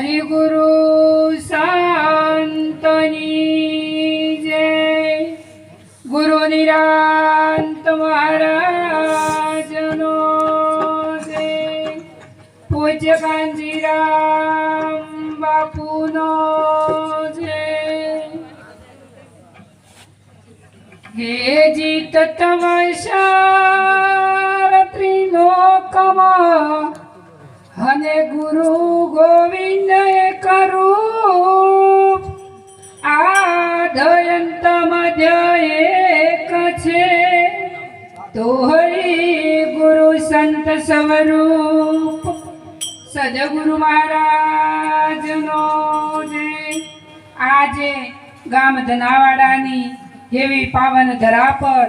હરિગુરુ સંતની જય. ગુરુ નિરાંત મહારાજનો જય. પૂજ્ય કાંજીરામ બાપુનો જય. હે જીત તમશાર નો અને સ્વરૂપ સદગુરુ મહારાજનો જે આજે ગામ ધનાવાડાની એવી પાવન ધરા પર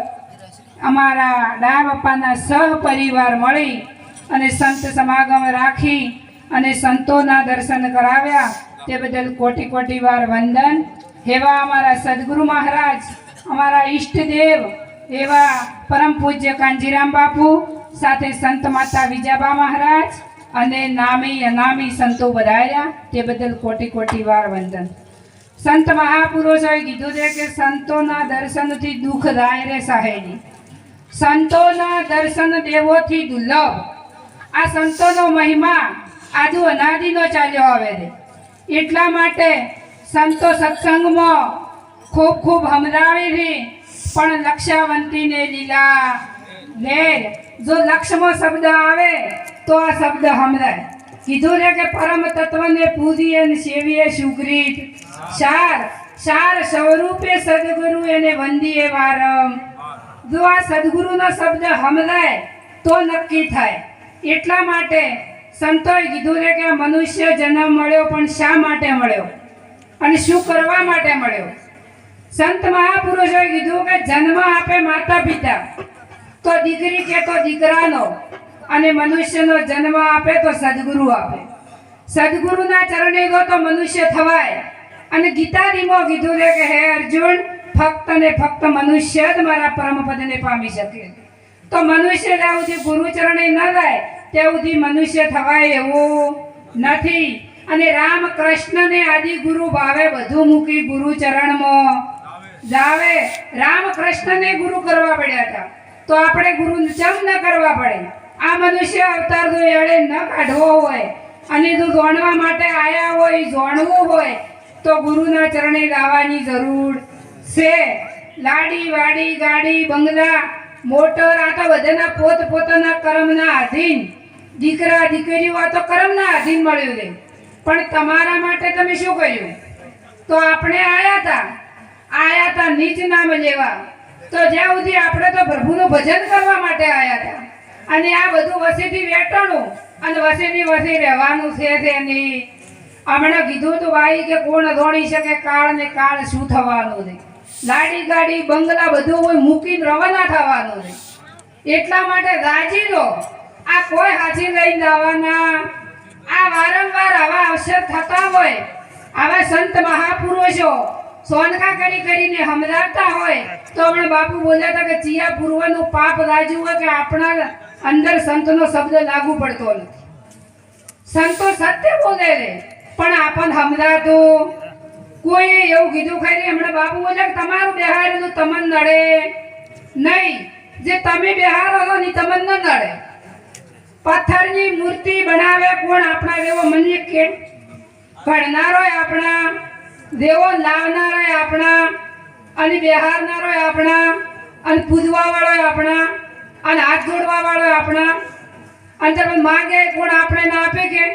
અમારા ડા બાપાના સહપરિવાર મળી અને સંત સમાગમ રાખી અને સંતોના દર્શન કરાવ્યા. તે બદલ કોટી કોટી વાર વંદન. એવા અમારા સદગુરુ મહારાજ, અમારા ઈષ્ટદેવ, એવા પરમ પૂજ્ય કાંજીરામ બાપુ સાથે સંત માતા વિજાબા મહારાજ અને નામી અનામી સંતો બધાયા તે બદલ કોટી કોટી વાર વંદન. સંત મહાપુરુષોએ કીધું છે કે સંતોના દર્શનથી દુઃખ રાય રે સાહેબી સંતોના દર્શન દેવોથી દુર્લભ. આ સંતોનો મહિમા આજુ અનાદિનો ચાલ્યો આવે છે. એટલા માટે સંતો સત્સંગમાં ખૂબ ખૂબ હમરાવી પણ લક્ષાવંતીને લીલા લેર જો લક્ષમાં શબ્દ આવે, તો આ શબ્દ હમરાય કીધું ને કે પરમ તત્વને પૂજીએ ને સેવીએ સુગ્રીત. સાર સાર સ્વરૂપે સદગુરુ એને વંદીએ વારમ જો આ સદગુરુનો શબ્દ હમલાય તો નક્કી થાય. એટલા માટે સંતોએ કીધું છે કે મનુષ્ય જન્મ મળ્યો પણ શા માટે મળ્યો? અને શું કરવા માટે મળ્યો? સંત મહાપુરુષોએ કીધું કે જન્મ આપે માતા પિતા તો દીકરી કે તો દીકરાનો. અને મનુષ્યનો જન્મ આપે તો સદગુરુ આપે. સદગુરુના ચરણે ગો તો મનુષ્ય થવાય. અને ગીતાજીમાં કીધું છે કે હે અર્જુન ફક્ત ને ફક્ત મનુષ્ય જ મારા પરમ પદને પામી શકે. તો મનુષ્ય જ્યાં સુધી ગુરુ ચરણે ન જાય ત્યાં સુધી મનુષ્ય થવાય એવું નથી. અને રામ કૃષ્ણને આદિ ગુરુ ભાવે બધું મૂકી ગુરુ ચરણમાં જાવે. રામ કૃષ્ણને ગુરુ કરવા પડ્યા હતા. તો આપણે ગુરુ ચમ ન કરવા પડે? આ મનુષ્ય અવતાર જો એળે ન કાઢવો હોય. અને જો જોણવા માટે આયા હોય, જોણવું હોય, તો ગુરુના ચરણે લાવવાની જરૂર છે. લાડી, વાડી, ગાડી, બંગલા, મોટર, આ તો બધાના પોત પોતાના કર્મના આધીન. દીકરા, દીકરીઓ, આ તો કર્મના આધીન મળ્યું છે. પણ તમારા માટે તમે શું કર્યું? તો આપણે આયા હતા આયા હતા નીચ નામ લેવા. તો જ્યાં સુધી આપણે તો પ્રભુનું ભજન કરવા માટે આવ્યા હતા. અને આ બધું વસીથી વેટણું અને વસેથી વસી રહેવાનું છે તેની. હમણાં કીધું તો ભાઈ કે કોણ દોડી શકે કાળ ને કાળ શું થવાનું છે? લાડી ગાડી બંગલા બધું હોય મૂકીને રવાના થવાનું છે. એટલા માટે રાજી દો આ કોઈ હાજી લઈને જવાના. આ વારંવાર આવા અવસર થતા હોય. આવા સંત મહાપુરુષો સોનકા કરી કરીને હમરાતા હોય તો હમણાં બાપુ બોલ્યા કે ચિયા પૂર્વનું પાપ રાજુ કે આપણા અંદર સંતનો શબ્દ લાગુ પડતો નથી. સંતો સત્ય બોલે રે, પણ આપણ સમજાતું કોઈ એવું કીધું ખરી? હમણાં બાપુ બોલ્યા કે તમારું બેહારેલું તમન નડે. નહીં, જે તમે બેહારો હો ને તમને ન નડે. પથ્થરની મૂર્તિ બનાવે કોણ આપણા જેવો મને કે? ઘડનારો આપણા દેવો લાવનારો આપણા, અને બેહારનારો આપણા, અને પૂજવા વાળો આપણા, અને હાથ જોડવા વાળો આપણા. અને તમે માગે કોણ આપણે ના આપે કે?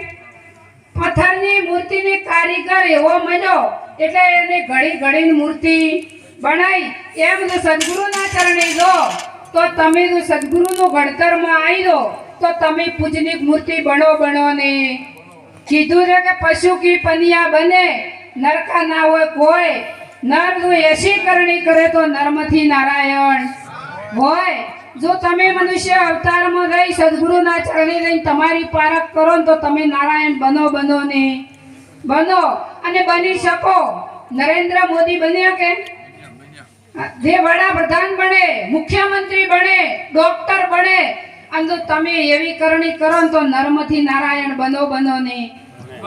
પથ્થરની મૂર્તિની કારીગર એવો મળ્યો એટલે એને ઘડી ઘડીને મૂર્તિ બનાવી એમ જો સદગુરુના ચરણે જો, તો તમે જો સદગુરુનું ઘડતરમાં આવી દો, તો તમે પૂજની મૂર્તિ બનો બનો ને કીધું છે કે પશુ કી પનિયા બને? નરકા ના હોય કોઈ. નર જો એસી કરણી કરે તો નર્મથી નારાયણ. હોય. જો તમે મનુષ્ય અવતારમાં રહી સદગુરુના ચરણી લઈને તમારી પારખ કરો ને તો તમે નારાયણ બનો બનો ને. બનો. અને બની શકો. નરેન્દ્ર મોદી બન્યા કે? જે વડાપ્રધાન બને, મુખ્યમંત્રી બને, ડોક્ટર બને, અને જો તમે એવી કરણી કરો તો નર્મથી નારાયણ બનો બનો ને.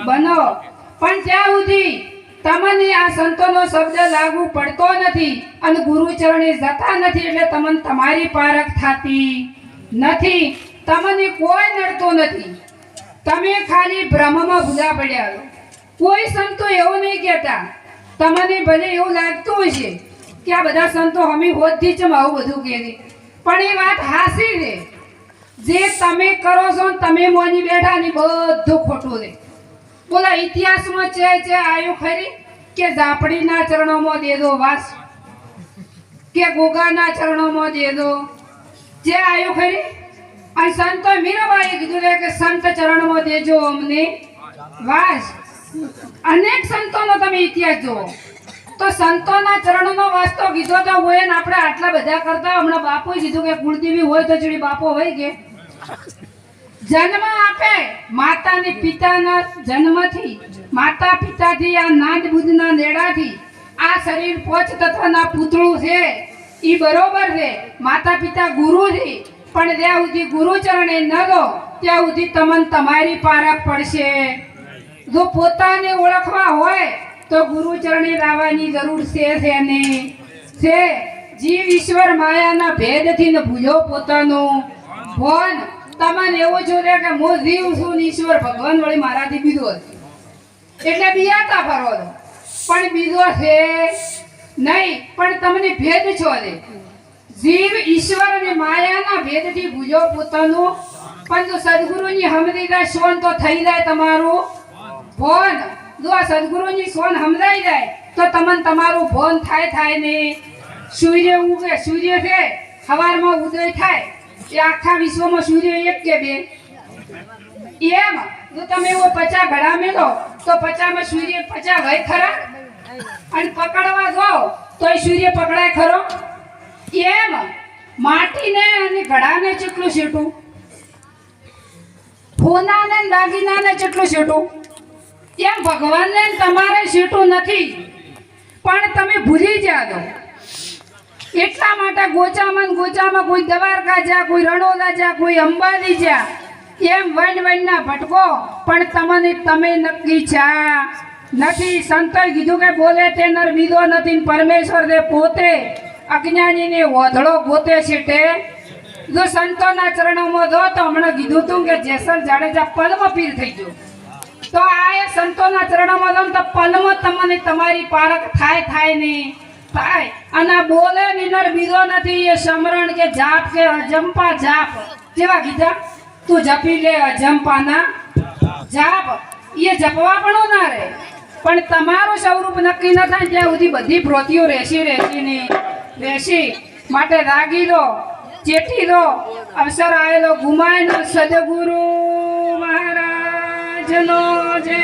બનો. પણ ત્યાં સુધી તમને આ સંતોનો શબ્દ લાગુ પડતો નથી અને ગુરુચરણે જતા નથી એટલે તમને તમારી પારખ થતી નથી. તમને કોઈ નડતો નથી. તમે ખાલી ભ્રમમાં ભૂલા પડ્યા છો. કોઈ સંતો એવું નહીં કહેતા. તમને ભલે એવું લાગતું હશે કે આ બધા સંતો અમે હોતથી જ આવું બધું કહે છે પણ એ વાત હાસી છે જે તમે કરો છો તમે મોની બેઠા ને બધું ખોટું છે બોલા, ઇતિહાસમાં છે છે, આયુ ખરી? કે ઝાપડીના ચરણોમાં દે દો વાસ. કે ગોગાના ચરણોમાં દે દો જે આયુ ખરી? અને સંતો મીરાબાઈએ કીધું કે સંત ચરણમાં દેજો અમને વાસ. અનેક સંતોનો તમે ઇતિહાસ જુઓ. તો સંતોના ચરણનો વાસ્તો કીધો તો હોય ને આપણે આટલા બધા કરતા. હમણાં બાપુએ કીધું કે કુળદેવી હોય તો જોડી બાપો હોય કે. જન્મ આપે માતાને પિતાના જન્મથી માતા પિતાથી આ નાદ બુદ્ધના નેડાથી, આ શરીર પોચ તત્વના પૂતળું છે, ઈ બરોબર છે માતા પિતા ગુરુ છે, પણ જ્યાં સુધી ગુરુ ચરણે ન દો, ત્યાં સુધી તમને તમારી પારખ પડશે. જો પોતાને ઓળખવા હોય, તો ગુરુ ચરણે લાવવાની જરૂર છે છે ને છે, જીવ ઈશ્વર માયાના ભેદથી ને ભૂલો પોતાનું. ભોન તમને એવું જોડે કે હું જીવ છું ને ઈશ્વર, ભગવાન વળી મારાથી બીજો છે એટલે બિયાતા ફરો પણ બીજો છે નહીં, પણ તમને ભેદ છો ને. જીવ ઈશ્વર અને માયાના ભેદથી ભૂજો પોતાનું. પણ જો સદગુરુની જાય સોન તો થઈ જાય તમારું ભોન. જો આ સદગુરુની સોન સમજાઈ જાય, તો તમને તમારું ભોન થાય થાય ને. સૂર્ય ઉગે, સૂર્ય છે સવારમાં ઉદય થાય. એ આખા વિશ્વમાં સૂર્ય એક કે બે? એમ? જો તમે એવો પચા ઘડા મેલો, તો પચામાં સૂર્ય પચા હોય ખરા? અને પકડવા જાઓ તો સૂર્ય પકડાય ખરો? એમ? માટીને અને ઘડાને ચેટલું શેટું ફોનાને દાગીનાને ચેટલું શેટું એમ ભગવાનને તમારે શેટું નથી. પણ તમે ભૂલી જાઓ એટલા માટે ગોચામાં ગોચામાં કોઈ દ્વારકા જા કોઈ રણોલા જા કોઈ અંબાજી જા એમ વન વનના ભટકો. પણ તમને, તમે નક્કી છા નથી, સંતોએ કીધું કે બોલે તે નર બીજો નથી પરમેશ્વર તે પોતે અજ્ઞાનીને ઓધળો પોતે છે તે. જો સંતોના ચરણોમાં જો તો હમણાં કીધું તું કે જેસલ જાડેજા પદ્મ પીર થઈ ગયો. તો આ એ સંતોના ચરણોમાં જો તો પદ્મ તમને તમારી પારખ થાય થાય નહીં. પણ તમારું સ્વરૂપ નક્કી ન થાય ત્યાં સુધી બધી પ્રોતિઓ રહેશી રહેશી ની રહેશી. માટે રાગી લો, ચેટી લો, અવસર આવેલો ગુમાય નો સદગુરુ મહારાજનો જય.